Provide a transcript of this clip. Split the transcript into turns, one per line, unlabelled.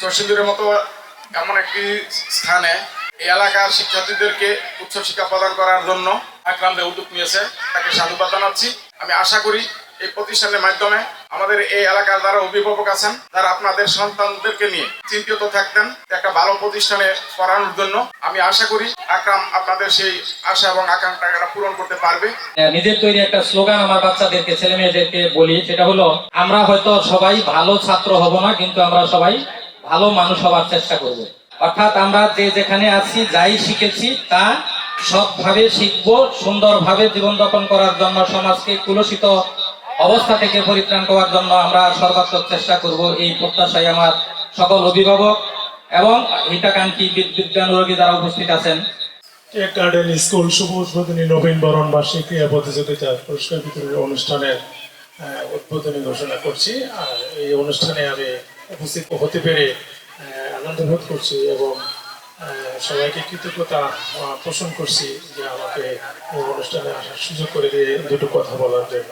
নরসিংদীর মতো এমন একটি স্থানে এই এলাকার শিক্ষার্থীদেরকে উচ্চ শিক্ষা প্রদান করার জন্য আকরাম উদ্যোগ নিয়েছে। তাকে সাধুবাদ জানাচ্ছি। আমি আশা করি এই প্রতিষ্ঠানের মাধ্যমে আমাদের এই এলাকার যারা অভিভাবক আছেন তারা আপনাদের সন্তানদেরকে নিয়ে চিন্তিত থাকতেন, একটা ভালো প্রতিষ্ঠানে পড়ানোর জন্য, আমি আশা করি আকরাম আপনাদের সেই আশা এবং আকাঙ্ক্ষাটা পূরণ করতে পারবে।
নিজের তৈরি একটা স্লোগান আমার বাচ্চাদেরকে ছেলে মেয়েদেরকে বলি, সেটা হলো, আমরা হয়তো সবাই ভালো ছাত্র হব না, কিন্তু আমরা সবাই ভালো মানুষ হওয়ার চেষ্টা করব। অর্থাৎ আমরা যে যেখানে আছি, যাই শিখেছি, তা সৎভাবে শিখব, সুন্দরভাবে জীবনযাপন করার জন্য, সমাজকে কুলসিত অবস্থা থেকে পরিত্রাণ করার জন্য আমরা সর্বাত্মক চেষ্টা করব। এই প্রত্যাশায় আমার সকল অভিভাবক এবং হিতাকাঙ্ক্ষী বিজ্ঞানুরাগী যারা উপস্থিত আছেন।
টেক গার্ডেন স্কুল শুভ উদ্বোধনী নবীন বরণ বার্ষিক প্রতিযোগিতা পুরস্কার বিতরণী অনুষ্ঠানের উদ্বোধনী ঘোষণা করছি। আর এই অনুষ্ঠানে আমি উপস্থিত হতে পেরে আনন্দ বোধ করছি এবং সবাইকে কৃতজ্ঞতা পোষণ করছি যে আমাকে অনুষ্ঠানে আসার সুযোগ করে দিয়ে দুটো কথা বলার জন্য।